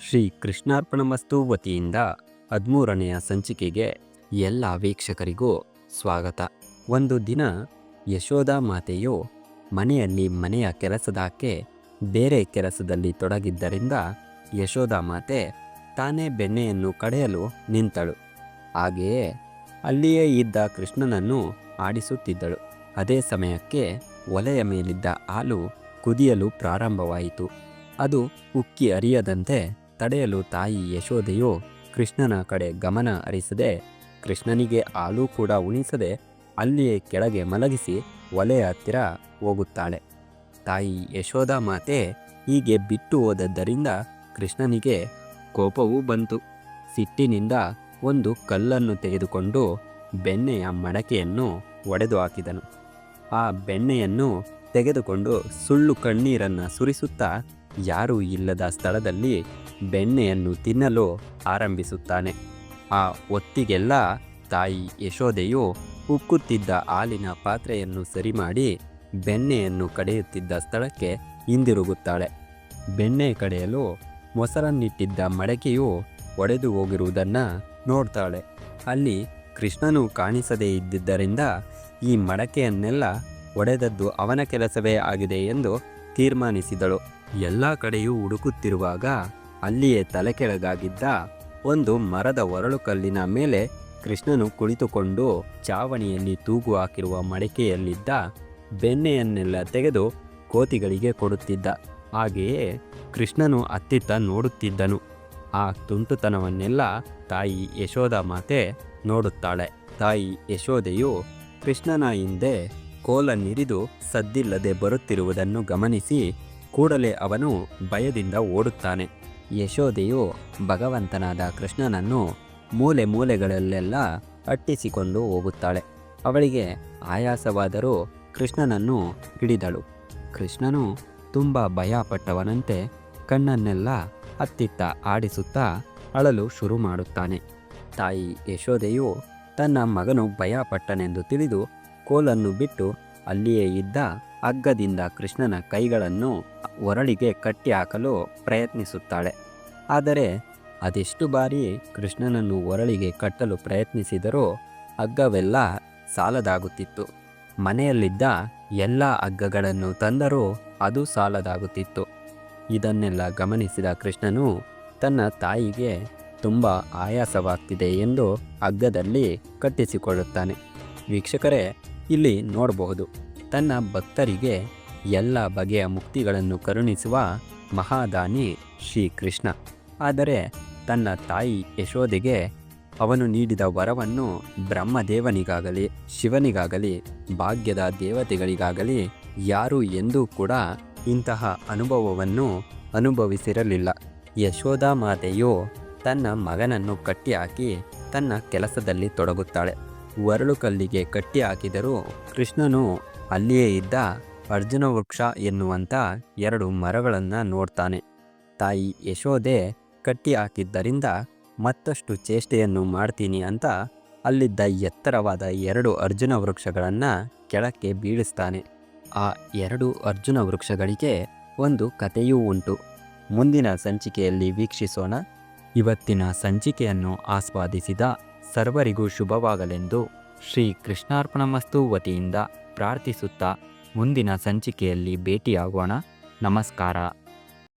ಶ್ರೀ ಕೃಷ್ಣಾರ್ಪಣಮಸ್ತು ವತಿಯಿಂದ ಹದಿಮೂರನೆಯ ಸಂಚಿಕೆಗೆ ಎಲ್ಲ ವೀಕ್ಷಕರಿಗೂ ಸ್ವಾಗತ. ಒಂದು ದಿನ ಯಶೋಧ ಮಾತೆಯು ಮನೆಯಲ್ಲಿ ಮನೆಯ ಕೆಲಸದಾಕೆ ಬೇರೆ ಕೆಲಸದಲ್ಲಿ ತೊಡಗಿದ್ದರಿಂದ ಯಶೋಧ ಮಾತೆ ತಾನೇ ಬೆಣ್ಣೆಯನ್ನು ಕಡೆಯಲು ನಿಂತಳು. ಹಾಗೆಯೇ ಅಲ್ಲಿಯೇ ಇದ್ದ ಕೃಷ್ಣನನ್ನು ಆಡಿಸುತ್ತಿದ್ದಳು. ಅದೇ ಸಮಯಕ್ಕೆ ಒಲೆಯ ಮೇಲಿದ್ದ ಹಾಲು ಕುದಿಯಲು ಪ್ರಾರಂಭವಾಯಿತು. ಅದು ಉಕ್ಕಿ ಹರಿಯದಂತೆ ತಡೆಯಲು ತಾಯಿ ಯಶೋಧೆಯು ಕೃಷ್ಣನ ಕಡೆ ಗಮನ ಹರಿಸದೆ ಕೃಷ್ಣನಿಗೆ ಹಾಲು ಕೂಡ ಉಣಿಸದೆ ಅಲ್ಲಿಯೇ ಕೆಳಗೆ ಮಲಗಿಸಿ ಒಲೆಯ ಹತ್ತಿರ ಹೋಗುತ್ತಾಳೆ. ತಾಯಿ ಯಶೋಧ ಮಾತೆ ಹೀಗೆ ಬಿಟ್ಟು ಹೋದದ್ದರಿಂದ ಕೃಷ್ಣನಿಗೆ ಕೋಪವೂ ಬಂತು. ಸಿಟ್ಟಿನಿಂದ ಒಂದು ಕಲ್ಲನ್ನು ತೆಗೆದುಕೊಂಡು ಬೆಣ್ಣೆಯ ಮಡಕೆಯನ್ನು ಒಡೆದು ಹಾಕಿದನು. ಆ ಬೆಣ್ಣೆಯನ್ನು ತೆಗೆದುಕೊಂಡು ಸುಳ್ಳು ಕಣ್ಣೀರನ್ನು ಸುರಿಸುತ್ತಾ ಯಾರೂ ಇಲ್ಲದ ಸ್ಥಳದಲ್ಲಿ ಬೆಣ್ಣೆಯನ್ನು ತಿನ್ನಲು ಆರಂಭಿಸುತ್ತಾನೆ. ಆ ಹೊತ್ತಿಗೆಲ್ಲ ತಾಯಿ ಯಶೋದೆಯು ಉಕ್ಕುತ್ತಿದ್ದ ಹಾಲಿನ ಪಾತ್ರೆಯನ್ನು ಸರಿ ಮಾಡಿ ಬೆಣ್ಣೆಯನ್ನು ಕಡೆಯುತ್ತಿದ್ದ ಸ್ಥಳಕ್ಕೆ ಹಿಂದಿರುಗುತ್ತಾಳೆ. ಬೆಣ್ಣೆ ಕಡೆಯಲು ಮೊಸರನ್ನಿಟ್ಟಿದ್ದ ಮಡಕೆಯು ಒಡೆದು ಹೋಗಿರುವುದನ್ನು ನೋಡ್ತಾಳೆ. ಅಲ್ಲಿ ಕೃಷ್ಣನು ಕಾಣಿಸದೇ ಇದ್ದಿದ್ದರಿಂದ ಈ ಮಡಕೆಯನ್ನೆಲ್ಲ ಒಡೆದದ್ದು ಅವನ ಕೆಲಸವೇ ಆಗಿದೆ ಎಂದು ತೀರ್ಮಾನಿಸಿದಳು. ಎಲ್ಲ ಕಡೆಯೂ ಹುಡುಕುತ್ತಿರುವಾಗ ಅಲ್ಲಿಯೇ ತಲೆಕೆಳಗಾಗಿದ್ದ ಒಂದು ಮರದ ಒರಳು ಕಲ್ಲಿನ ಮೇಲೆ ಕೃಷ್ಣನು ಕುಳಿತುಕೊಂಡು ಚಾವಣಿಯಲ್ಲಿ ತೂಗು ಹಾಕಿರುವ ಮಡಿಕೆಯಲ್ಲಿದ್ದ ಬೆಣ್ಣೆಯನ್ನೆಲ್ಲ ತೆಗೆದು ಕೋತಿಗಳಿಗೆ ಕೊಡುತ್ತಿದ್ದ. ಹಾಗೆಯೇ ಕೃಷ್ಣನು ಅತ್ತಿತ್ತ ನೋಡುತ್ತಿದ್ದನು. ಆ ತುಂಟುತನವನ್ನೆಲ್ಲ ತಾಯಿ ಯಶೋಧ ಮಾತೆ ನೋಡುತ್ತಾಳೆ. ತಾಯಿ ಯಶೋದೆಯು ಕೃಷ್ಣನ ಹಿಂದೆ ಕೋಲನ್ನಿರಿದು ಸದ್ದಿಲ್ಲದೆ ಬರುತ್ತಿರುವುದನ್ನು ಗಮನಿಸಿ ಕೂಡಲೇ ಅವನು ಭಯದಿಂದ ಓಡುತ್ತಾನೆ. ಯಶೋದೆಯು ಭಗವಂತನಾದ ಕೃಷ್ಣನನ್ನು ಮೂಲೆ ಮೂಲೆಗಳಲ್ಲೆಲ್ಲ ಅಟ್ಟಿಸಿಕೊಂಡು ಹೋಗುತ್ತಾಳೆ. ಅವಳಿಗೆ ಆಯಾಸವಾದರೂ ಕೃಷ್ಣನನ್ನು ಹಿಡಿದಳು. ಕೃಷ್ಣನು ತುಂಬ ಭಯಪಟ್ಟವನಂತೆ ಕಣ್ಣನ್ನೆಲ್ಲ ಅತ್ತಿತ್ತ ಆಡಿಸುತ್ತಾ ಅಳಲು ಶುರು ಮಾಡುತ್ತಾನೆ. ತಾಯಿ ಯಶೋದೆಯು ತನ್ನ ಮಗನು ಭಯಪಟ್ಟನೆಂದು ತಿಳಿದು ಕೋಲನ್ನು ಬಿಟ್ಟು ಅಲ್ಲಿಯೇ ಇದ್ದ ಹಗ್ಗದಿಂದ ಕೃಷ್ಣನ ಕೈಗಳನ್ನು ಒರಳಿಗೆ ಕಟ್ಟಿ ಹಾಕಲು ಪ್ರಯತ್ನಿಸುತ್ತಾಳೆ. ಆದರೆ ಅದೆಷ್ಟು ಬಾರಿ ಕೃಷ್ಣನನ್ನು ಒರಳಿಗೆ ಕಟ್ಟಲು ಪ್ರಯತ್ನಿಸಿದರೂ ಹಗ್ಗವೆಲ್ಲ ಸಾಲದಾಗುತ್ತಿತ್ತು. ಮನೆಯಲ್ಲಿದ್ದ ಎಲ್ಲ ಹಗ್ಗಗಳನ್ನು ತಂದರೂ ಅದು ಸಾಲದಾಗುತ್ತಿತ್ತು. ಇದನ್ನೆಲ್ಲ ಗಮನಿಸಿದ ಕೃಷ್ಣನು ತನ್ನ ತಾಯಿಗೆ ತುಂಬ ಆಯಾಸವಾಗ್ತಿದೆ ಎಂದು ಹಗ್ಗದಲ್ಲಿ ಕಟ್ಟಿಸಿಕೊಳ್ಳುತ್ತಾನೆ. ವೀಕ್ಷಕರೇ, ಇಲ್ಲಿ ನೋಡಬಹುದು. ತನ್ನ ಭಕ್ತರಿಗೆ ಎಲ್ಲ ಬಗೆಯ ಮುಕ್ತಿಗಳನ್ನು ಕರುಣಿಸುವ ಮಹಾದಾನಿ ಶ್ರೀಕೃಷ್ಣ. ಆದರೆ ತನ್ನ ತಾಯಿ ಯಶೋದೆಗೆ ಅವನು ನೀಡಿದ ವರವನ್ನು ಬ್ರಹ್ಮದೇವನಿಗಾಗಲಿ, ಶಿವನಿಗಾಗಲಿ, ಭಾಗ್ಯದ ದೇವತೆಗಳಿಗಾಗಲಿ ಯಾರು ಎಂದೂ ಕೂಡ ಇಂತಹ ಅನುಭವವನ್ನು ಅನುಭವಿಸಿರಲಿಲ್ಲ. ಯಶೋಧ ಮಾತೆಯು ತನ್ನ ಮಗನನ್ನು ಕಟ್ಟಿಹಾಕಿ ತನ್ನ ಕೆಲಸದಲ್ಲಿ ತೊಡಗುತ್ತಾಳೆ. ವರಳು ಕಲ್ಲಿಗೆ ಕಟ್ಟಿ ಹಾಕಿದರೂ ಕೃಷ್ಣನು ಅಲ್ಲಿಯೇ ಇದ್ದ ಅರ್ಜುನ ವೃಕ್ಷ ಎನ್ನುವಂಥ ಎರಡು ಮರಗಳನ್ನು ನೋಡ್ತಾನೆ. ತಾಯಿ ಯಶೋದೆ ಕಟ್ಟಿ ಹಾಕಿದ್ದರಿಂದ ಮತ್ತಷ್ಟು ಚೇಷ್ಟೆಯನ್ನು ಮಾಡ್ತೀನಿ ಅಂತ ಅಲ್ಲಿದ್ದ ಎತ್ತರವಾದ ಎರಡು ಅರ್ಜುನ ವೃಕ್ಷಗಳನ್ನು ಕೆಳಕ್ಕೆ ಬೀಳಿಸ್ತಾನೆ. ಆ ಎರಡು ಅರ್ಜುನ ವೃಕ್ಷಗಳಿಗೆ ಒಂದು ಕಥೆಯೂ ಉಂಟು. ಮುಂದಿನ ಸಂಚಿಕೆಯಲ್ಲಿ ವೀಕ್ಷಿಸೋಣ. ಇವತ್ತಿನ ಸಂಚಿಕೆಯನ್ನು ಆಸ್ವಾದಿಸಿದ ಸರ್ವರಿಗೂ ಶುಭವಾಗಲೆಂದು ಶ್ರೀ ಕೃಷ್ಣಾರ್ಪಣಮಸ್ತು ವತಿಯಿಂದ ಪ್ರಾರ್ಥಿಸುತ್ತಾ ಮುಂದಿನ ಸಂಚಿಕೆಯಲ್ಲಿ ಭೇಟಿಯಾಗೋಣ. ನಮಸ್ಕಾರ.